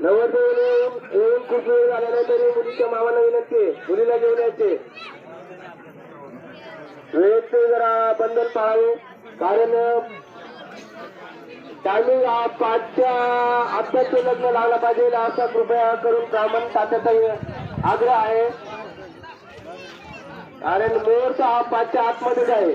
नवरदेव येऊन येऊन खूप वेळ झाला नाही तरी मुलीच्या मामाला विनंती मुलीला घेऊन यायचे. वेळेचे जरा बंधन पाळावे. कारण टायमिंग हा पाचच्या आत्ताच लग्न लागला पाहिजे असा कृपया करून ब्राह्मण तात्याचा आग्रह आहे. कारण मुहूर्त हा पाचच्या आतमध्येच आहे.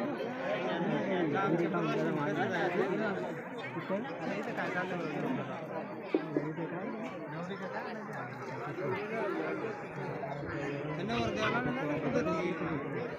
धन्यवाद.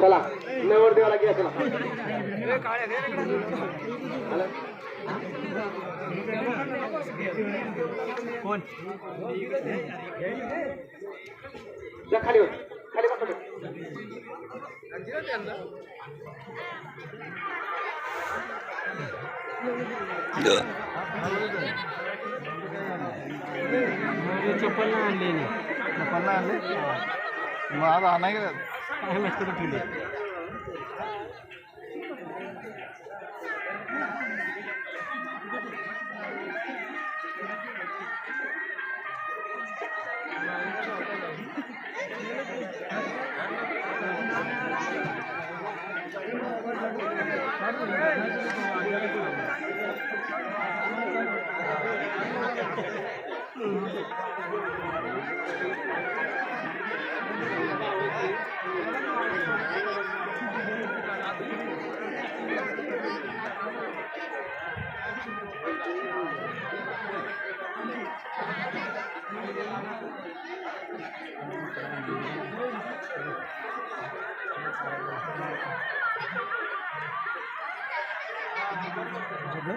चला नवरदेवाला घ्या चला जा खाली बस खाली बस चप्पल नाही आणली चप्पल नाही आणले? मग आज आणाय गेलं. ठेवली? Tuh,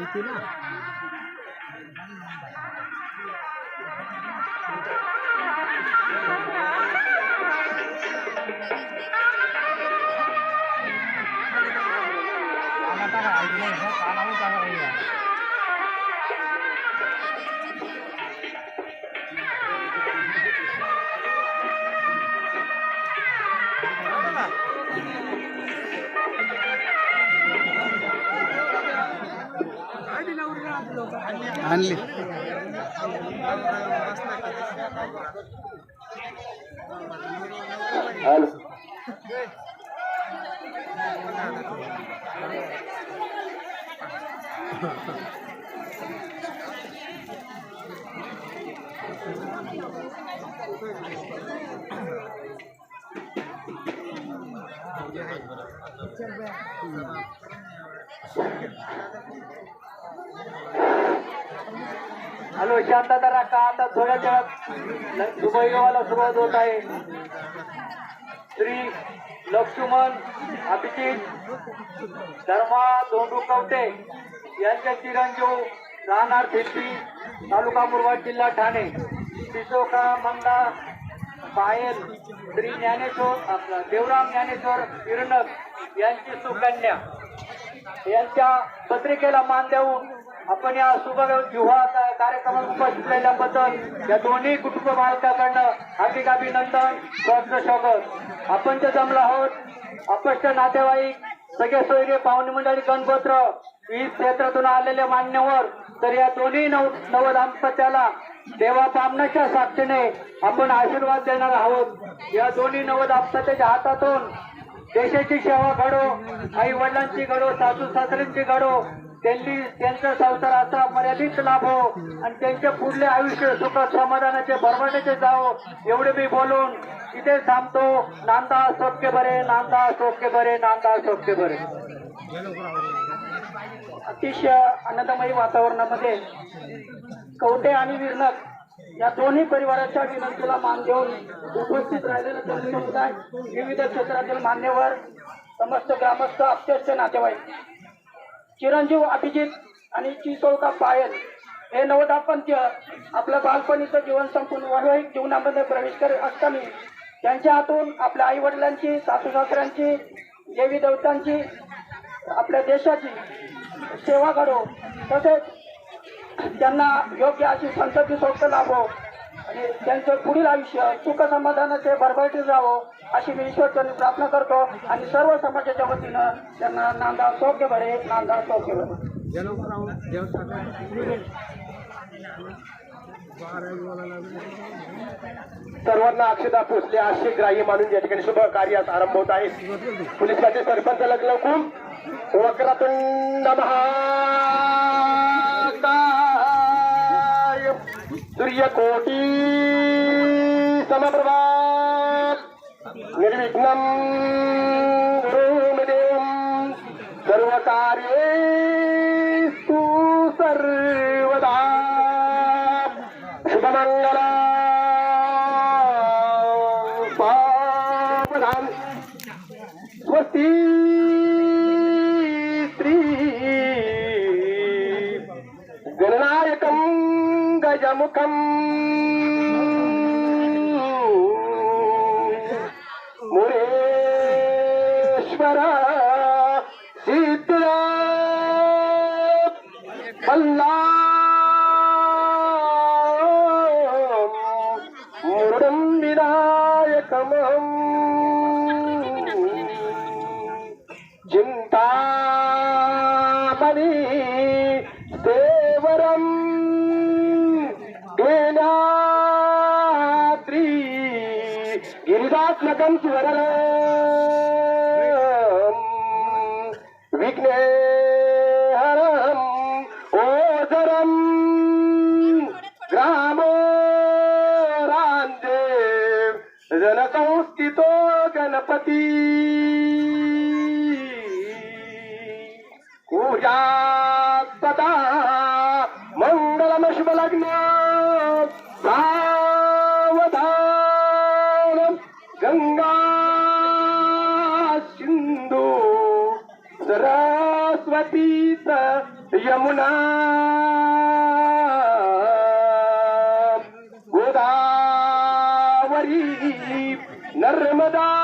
itu lah. आणली Thank you. हॅलो शांतता राखा. आता थोड्या वेळात दुबईवाला सुरुवात होत आहे. श्री लक्ष्मण अभिजित धर्मा धोंडू कवटे यांचे चिरंजीव राहणार भिल्पी तालुका मुरबाड जिल्हा ठाणे. शिसोका मंदा पायल श्री ज्ञानेश्वर आपला देवराम ज्ञानेश्वर किरणक यांची सुकन्या. यांच्या पत्रिकेला मान देऊन आपण या शुभ विवाह कार्यक्रमात उपस्थित राहिल्याबद्दल या दोन्ही कुटुंब मालकाकडनं हार्दिक अभिनंदन स्वागत स्वागत. आपण जे जमलो आहोत. अपष्ट नातेवाईक सगळे सोयरे पाहुणे मंडळी गणगोत्र विविध क्षेत्रातून आलेले मान्यवर तर या दोन्ही नव नवदाम्पत्याला देवा पामनाच्या साक्षीने आपण आशीर्वाद देणार आहोत. या दोन्ही नवदाम्पत्याच्या हातातून देशाची सेवा घडो आई वडिलांची घडो सासू सासऱ्यांची घडो त्यांनी त्यांचा संसार असा मर्यादित लाभो आणि त्यांचे पुढले आयुष्य सुख समाधानाचे भरवण्याचे जावो. एवढे मी बोलून इथे थांबतो. नांदा सोपके बरे नांदा सोपके बरे नांदा सोपके बरे. अतिशय आनंदमयी वातावरणामध्ये कवटे आणि विरणक या दोन्ही परिवाराच्या विनंतीला मान देऊन उपस्थित राहिलेला विविध क्षेत्रातील मान्यवर समस्त ग्रामस्थ अत्यस्त नातेवाईक. चिरंजीव अभिजित आणि चिसोळका पायल हे नवदापंथ्य आपलं बालपणीचं जीवन संपूर्ण वैवाहिक जीवनामध्ये प्रवेश करत असताना त्यांच्या हातून आपल्या आई वडिलांची सासू सासऱ्यांची देवी देवतांची आपल्या देशाची सेवा करो. तसेच त्यांना योग्य अशी संतती सोबत लाभो. आणि त्यांचं पुढील आयुष्य सुख समाधानाचे भरभराटी जावो अशी मी ईश्वरचरणी प्रार्थना करतो आणि सर्व समाजाच्या वतीनं त्यांना नांदा सौख्य भरे नांदा सौख्य भरे सर्वांना अक्षता पोचले आशी ग्राह्य मानून या ठिकाणी शुभ कार्यास आरंभ होत आहे पोलीस खाते सरपंच लग्न वक्रतुंड महाकाय. सूर्यकोटी समप्रभा निर्विघ्नं गुरुमिदेवं सर्वकार्येषु सर्वदा शुभमङ्गला सावधान स्वस्ति स्त्री गणनायकं गजमुखम् సమహం. చింతామణి దేవరం. క్లీనాద్రి గిరిదాత్మకం స్వరలో गणपती पूजात्पदा मङ्गलमशुभलग्न सावधान गंगा सिंधू सरस्वतीच यमुना. गोदावरी नर्मदा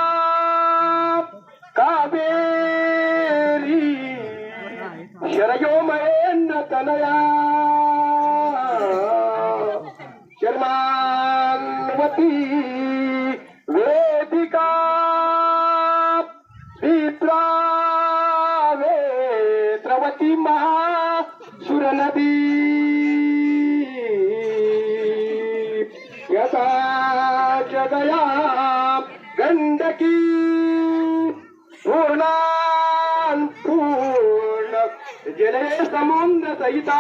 समुद्र सहिता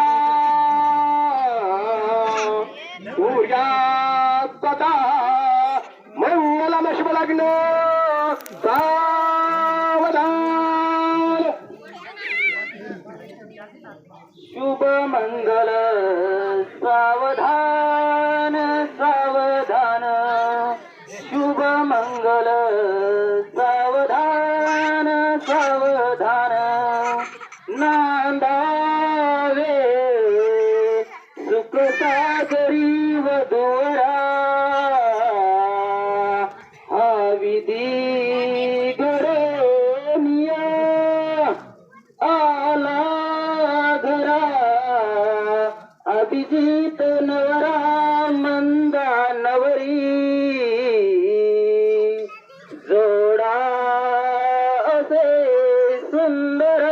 सूर्यास्तता मङ्गलमशुभलग्न सावधान सागरी वधुरा आविधी विधी गरनिया आला घरा. अभिजित नवरा मंदा नवरी. जोडा असे सुंदर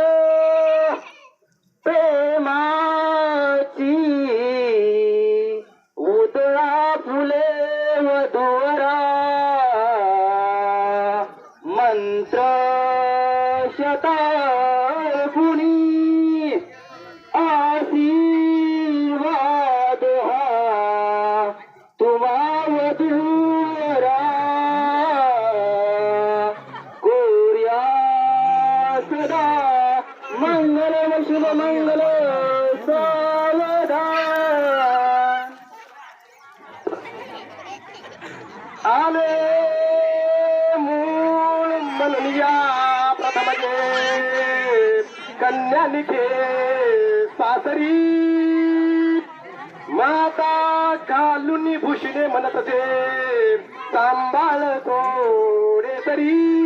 घालून भूषणे म्हणत असे. सांभाळ कोडे तरी.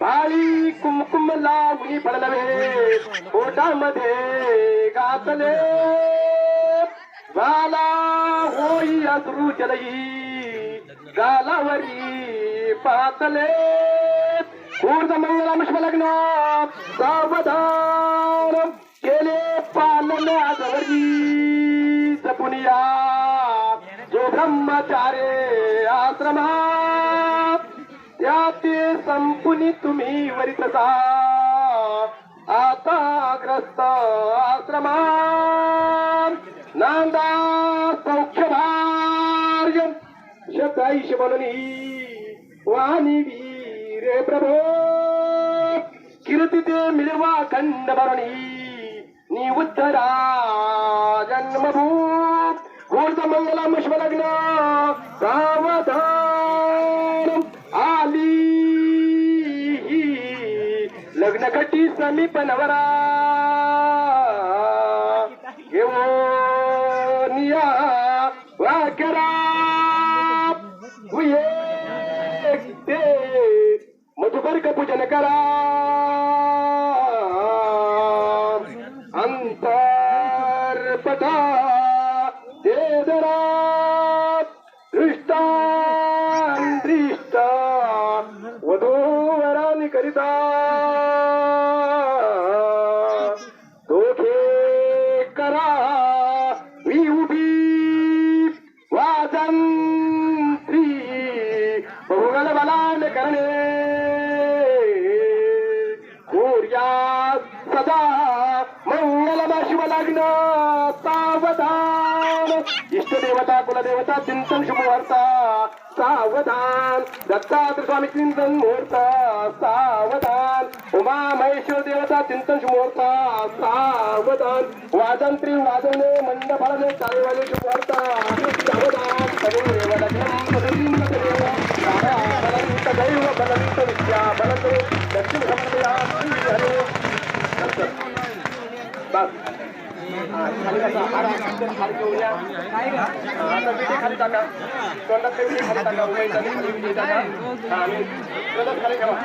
भाळी कुमकुम लावणी पडलवे पोटामध्ये गातले. गाला होई अश्रू जलई. गालावरी पातले. ऊर्ध मंगलामश्व लग्न सावधान केले पालन आजवरी. ब्रह्मचारे आश्रमात. त्या ते संपुनी तुम्ही वरितसा आता ग्रस्त आश्रमात. नांदा सौख्य भार्य शब्दाईश बननी वाणी वीरे प्रभो. कीर्ती ते मिळवा खंड भरणी नी उत्तरा जन्मभू घोरच मंगला मुश्व लग्न सावधान आली। लग्न कटी समीप नवरा। घेऊन या वाकरा। हुये ते मधुबर्ग पूजन करा। अंतरपटा ते सदा मंगल शिव लग्न सावधान. इष्टदेवता कुलदेवता चिंतन शुभवार्ता सावधान. दत्तात्र स्वामी चिंतन मुहूर्त सावधान. उमा महेश्वर देवता चिंतन शुभमुहूर्त सावधान. वादंत्री वाजवणे मंद फळणे चालवाने शुभवार्ता खाली बसा. हारा, खाली घेऊन या. टाका तोंडात खाली टाका उभे टाका आणि तोंडात खाली ठेवा.